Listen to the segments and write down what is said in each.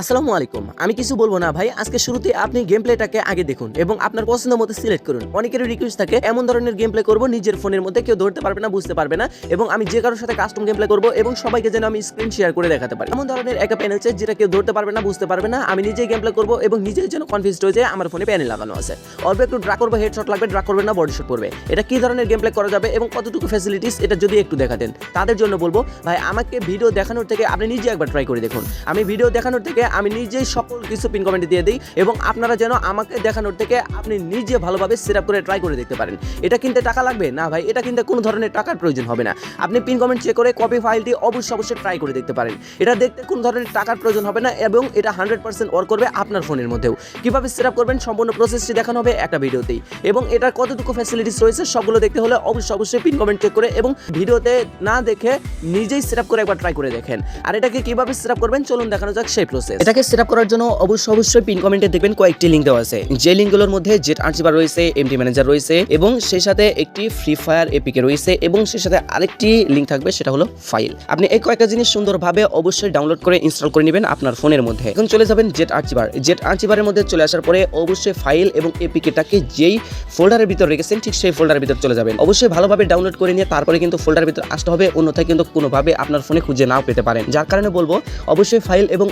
আসসালামু আলাইকুম। আমি কিছু বলব না ভাই, আজকে শুরুতে আপনি গেম প্লেটাকে আগে দেখুন এবং আপনার পছন্দ মতো সিলেক্ট করুন। অনেকেরই রিকোয়েস্ট থাকে, এমন ধরনের গেম প্লে করব নিজের ফোনের মধ্যে, কেউ ধরতে পারবে না, বুঝতে পারবে না এবং আমি যে কারোর সাথে কাস্টম গেম প্লে করব এবং সবাইকে যেন আমি স্ক্রিন শেয়ার করে দেখাতে পারি। এমন ধরনের একটা প্যানেল আছে যেটা কেউ ধরতে পারবে না, বুঝতে পারবে না, আমি নিজেই গেম প্লে করব এবং নিজেই যেন কনফিউজ হয়ে যায় আমার ফোনে প্যানেল লাগানো আছে। অল্প একটু ড্রা করব হেডশট লাগবে ড্রা করবে না বডি শট পড়বে এটা কি ধরনের গেম প্লে করা যাবে এবং কতটুকু ফ্যাসিলিটিস এটা যদি একটু দেখাতেন। তাদের জন্য বলব, ভাই, আমাকে ভিডিও দেখানোর থেকে আপনি নিজে একবার ট্রাই করে দেখুন। আমি ভিডিও দেখানোর থেকে আমি নিজেই সকল কিছু পিন কমেন্টে দিয়ে দিই এবং আপনারা যেন আমাকে দেখানোর থেকে আপনি নিজে ভালোভাবে সেট করে ট্রাই করে দেখতে পারেন। এটা কিনতে টাকা লাগবে? না ভাই, এটা কিনতে কোনো ধরনের টাকার প্রয়োজন হবে না। আপনি পিন কমেন্ট চেক করে কপি ফাইলটি অবশ্যই অবশ্যই ট্রাই করে দেখতে পারেন। এটা দেখতে কোনো ধরনের টাকার প্রয়োজন হবে না এবং এটা হান্ড্রেড পার্সেন্ট ওয়ার্ক করবে আপনার ফোনের মধ্যেও। কীভাবে সেট করবেন সম্পূর্ণ প্রসেসটি দেখানো হবে একটা ভিডিওতেই। এবং এটার কতটুকু ফ্যাসিলিটিস রয়েছে সবগুলো দেখতে হলে অবশ্যই অবশ্যই পিন কমেন্ট চেক করে এবং ভিডিওতে না দেখে নিজেই সেট করে একবার ট্রাই করে দেখেন। আর এটাকে কীভাবে সেট করবেন? চলুন দেখানো যাক সেই প্রসেস এটাকে সেট করার জন্য অবশ্যই অবশ্যই পিন কমেন্টে দেখবেন কয়েকটি লিঙ্ক দেওয়া আছে। যে লিঙ্কগুলোর মধ্যে জেট আর্চিবার রয়েছে এমটি ম্যানেজার রয়েছে এবং সেই সাথে একটি ফ্রি ফায়ার এপিকে রয়েছে এবং সেই সাথে আরেকটি লিঙ্ক থাকবে, সেটা হলো ফাইল আপনি এই কয়েকটা জিনিস সুন্দরভাবে অবশ্যই ডাউনলোড করে ইনস্টল করে নেবেন আপনার ফোনের মধ্যে। এখন চলে যাবেন জেট আর্চিবার জেট আর্চিবারের মধ্যে চলে আসার পরে অবশ্যই ফাইল এবং এপিকেটাকে যেই ফোল্ডারের ভিতর রেখেছেন, ঠিক সেই ফোল্ডারের ভিতর চলে যাবেন। অবশ্যই ভালোভাবে ডাউনলোড করে নিয়ে তারপরে কিন্তু ফোল্ডারের ভিতর আসতে হবে, অন্যথায় কিন্তু কোনোভাবে আপনার ফোনে খুঁজে নাও পেতে পারেন। যার কারণে বলব, অবশ্যই ফাইল এবং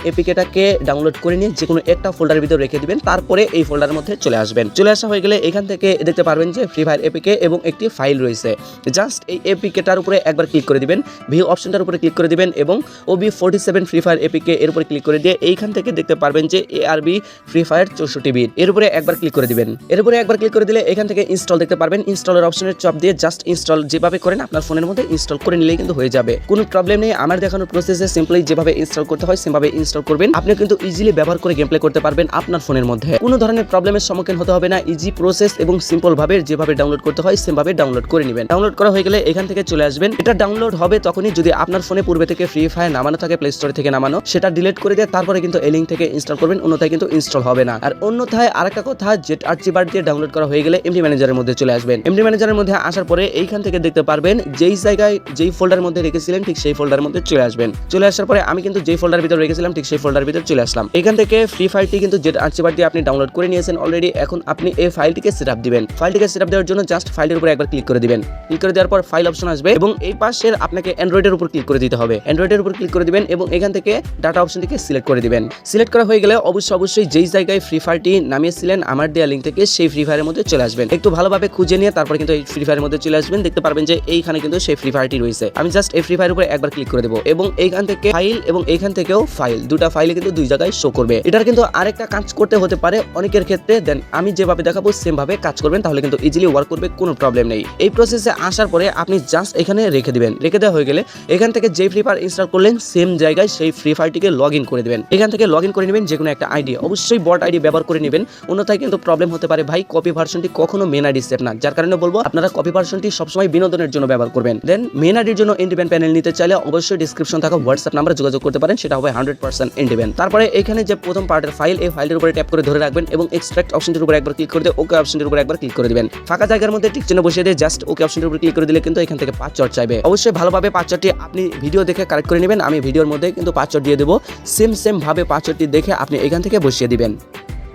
এপিকেটাকে ডাউনলোড করে নিয়ে যে কোনো একটা ফোল্ডারের ভিতরে রেখে দিবেন, তারপরে এই ফোল্ডারের মধ্যে চলে আসবেন। চলে আসা হয়ে গেলে এখান থেকে দেখতে পারবেন যে ফ্রি ফায়ার এপিকে এবং একটি ফাইল রয়েছে। জাস্ট এই এপিকেটার উপরে একবার ক্লিক করে দিবেন ভিউ অপশনটার উপরে ক্লিক করে দিবেন এবং OB forty seven Free Fire APK এর উপরে ক্লিক করে দিয়ে এইখান থেকে দেখতে পারবেন যে এ আরবি ফ্রি ফায়ার চৌষট্টি বিট এর উপরে একবার ক্লিক করে দিবেন। এর উপরে একবার ক্লিক করে দিলে এখান থেকে ইনস্টল দেখতে পারবেন। ইনস্টলের অপশনের চপ দিয়ে জাস্ট ইনস্টল যেভাবে করেন আপনার ফোনের মধ্যে ইনস্টল করে নিলেই কিন্তু হয়ে যাবে। কোনো প্রবলেম নেই। আমার দেখানোর প্রসেসে সিম্পলি যেভাবে ইনস্টল করতে হয়, সেভাবে ইনস্টল করবেন। আপনি কিন্তু ইজিলি ব্যবহার করে গেম প্লে করতে পারবেন আপনার ফোনের মধ্যে। কোনো ধরনের প্রবলেমের সম্মুখীন হতে হবে না ইজি প্রসেস এবং সিম্পল ভাবে যেভাবে ডাউনলোড করতে হয় সেভাবে ডাউনলোড করে নেবেন। ডাউনলোড করা হয়ে গেলে এখান থেকে চলে আসবেন। এটা ডাউনলোড হবে তখনই যদি আপনার ফোনে পূর্বে থেকে ফ্রি ফায়ার নামানো থাকে প্লে স্টোর থেকে নামানো, সেটা ডিলিট করে দিয়ে তারপরে কিন্তু এই লিঙ্ক থেকে ইনস্টল করবেন, অন্যথায় কিন্তু ইনস্টল হবে না। আর অন্যথায় আরেকটা কথা জেট আর আর্চিবার দিয়ে ডাউনলোড করা হয়ে গেলে এমডি ম্যানেজারের মধ্যে চলে আসবেন। এমডি ম্যানেজারের মধ্যে আসার পরে এইখান থেকে দেখতে পারবেন, যেই জায়গায়, যেই ফোল্ডারের মধ্যে রেখেছিলেন, ঠিক সেই ফোল্ডার মধ্যে চলে আসবেন। চলে আসার পরে আমি কিন্তু যেই ফোল্ডার ভিতরে রেখেছিলাম, ঠিক সেই ফোল্ডার ভিতরে চলে আসলাম। এখান থেকে ফ্রি ফায়ারটি কিন্তু জেট আর্চিবার দিয়ে আপনি ডাউনলোড করে নিয়েছেন অলরেডি এখন আপনি এই ফাইলটিকে সেটআপ দিবেন। ফাইলটিকে সেটআপ দেওয়ার জন্য জাস্ট ফাইলের উপর একবার ক্লিক করে দিবেন। ক্লিক করে দেওয়ার পর ফাইল অপশন আসবে এবং এই পাশের আপনাকে অ্যান্ড্রয়েডের উপর ক্লিক করে দিতে হবে। অ্যান্ড্রয়েডের উপর ক্লিক করে দিবেন এবং এখান থেকে ডাটা অপশনটিকে সিলেক্ট করে দিবেন। সিলেক্ট করা হয়ে গেলে অবশ্যই অবশ্যই যেই জায়গায় ফ্রি ফায়ারটি নামিয়েছিলেন, আমার দেওয়া লিঙ্ক থেকে সেই ফ্রি ফায়ারের মধ্যে চলে আসবেন। একটু ভালোভাবে খুঁজে নিয়ে তারপর কিন্তু এই ফ্রি ফায়ারের মধ্যে চলে আসবেন। দেখতে পারবেন যে এইখানে কিন্তু সেই ফ্রি ফায়ারটি রয়েছে। আমি জাস্ট এই ফ্রি ফায়ারের উপর একবার ক্লিক করে দেবো এবং এইখান থেকে ফাইল এবং এইখান থেকেও ফাইল দুটা ফাইলে কিন্তু দুই জায়গায় শো করবে। এটার কিন্তু আরেকটা কাজ করতে হতে পারে অনেকের ক্ষেত্রে। দেন আমি যেভাবে দেখাবো সেম ভাবে কাজ করবেন, তাহলে কিন্তু ইজিলি ওয়ার্ক করবে, কোনো প্রবলেম নেই। এই প্রসেসে আসার পরে আপনি জাস্ট এখানে রেখে দিবেন। রেখে দেওয়া হয়ে গেলে এখান থেকে যে ফ্রি ফায়ার ইনস্টল করলেন সেম জায়গায় সেই ফ্রি ফায়ারটিকে লগ ইন করে দেবেন। এখান থেকে লগ ইন করে নেবেন যে কোনো একটা আইডি অবশ্যই বট আইডি ব্যবহার করে নেবেন। অন্যথায় কিন্তু প্রবলেম হতে পারে, ভাই কপি ভার্সনটি কখনো মেন আইডি সেট না। যার কারণে বলব, আপনারা কপি ভার্সনটি সবসময় বিনোদনের জন্য ব্যবহার করবেন। দেন মেন আইডির জন্য ইন্ডিপেন্ড প্যানেল নিতে চাইলে অবশ্যই ডিসক্রিপশন থাকা হোয়াটসঅ্যাপ নাম্বারে যোগাযোগ করতে পারেন, সেটা হবে হান্ড্রেড পার্সেন্ট তারপরে এখানে যে প্রথম পার্টের ফাইল এই ফাইলের উপরে ট্যাপ করে ধরে রাখবেন এবং এক্সট্রাক্ট অপশনটির উপরে একবার ক্লিক করে দিয়ে ওকে অপশনটির উপর একবার ক্লিক করে দিবেন। ফাঁকা জায়গার মধ্যে টিক চিহ্ন বসিয়ে দিয়ে জাস্ট ওকে অপশনটির উপর ক্লিক করে দিলে কিন্তু এখান থেকে পাঁচ চট চাইবে। অবশ্যই ভালোভাবে পাঁচ চটটি আপনি ভিডিও দেখে কালেক্ট করে নেবেন। আমি ভিডিওর মধ্যে কিন্তু পাঁচ চট দিয়ে দেবো। সেম সেম ভাবে পাঁচ চটটি দেখে আপনি এখান থেকে বসিয়ে দিবেন।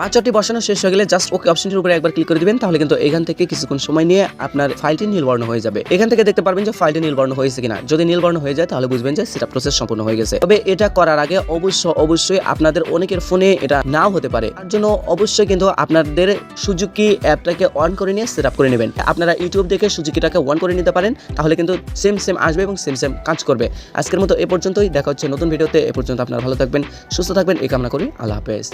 পাঁচটি বসানো শেষ হয়ে গেলে জাস্ট ওকে অপশনটির উপরে একবার ক্লিক করে দিবেন, তাহলে কিন্তু এখান থেকে কিছুক্ষণ সময় নিয়ে আপনার ফাইলটি নীলবর্ণ হয়ে যাবে। এখান থেকে দেখতে পারবেন যে ফাইলটি নীলবর্ণ হয়েছে কিনা। যদি নীলবর্ণ হয়ে যায়, তাহলে বুঝবেন যে সেটা প্রসেস সম্পূর্ণ হয়ে গেছে। তবে এটা করার আগে অবশ্য, অবশ্যই আপনাদের অনেকের ফোনে এটা নাও হতে পারে। তার জন্য অবশ্যই কিন্তু আপনাদের সুজুকি অ্যাপটাকে অন করে নিয়ে সেট করে নেবেন। আপনারা ইউটিউব দেখে সুজুকিটাকে অন করে নিতে পারেন, তাহলে কিন্তু সেম সেম আসবে এবং সেম সেম কাজ করবে। আজকের মতো এ পর্যন্তই, দেখা হচ্ছে নতুন ভিডিওতে এ পর্যন্ত আপনারা ভালো থাকবেন, সুস্থ থাকবেন, এই কামনা করি। আল্লাহ হাফেজ।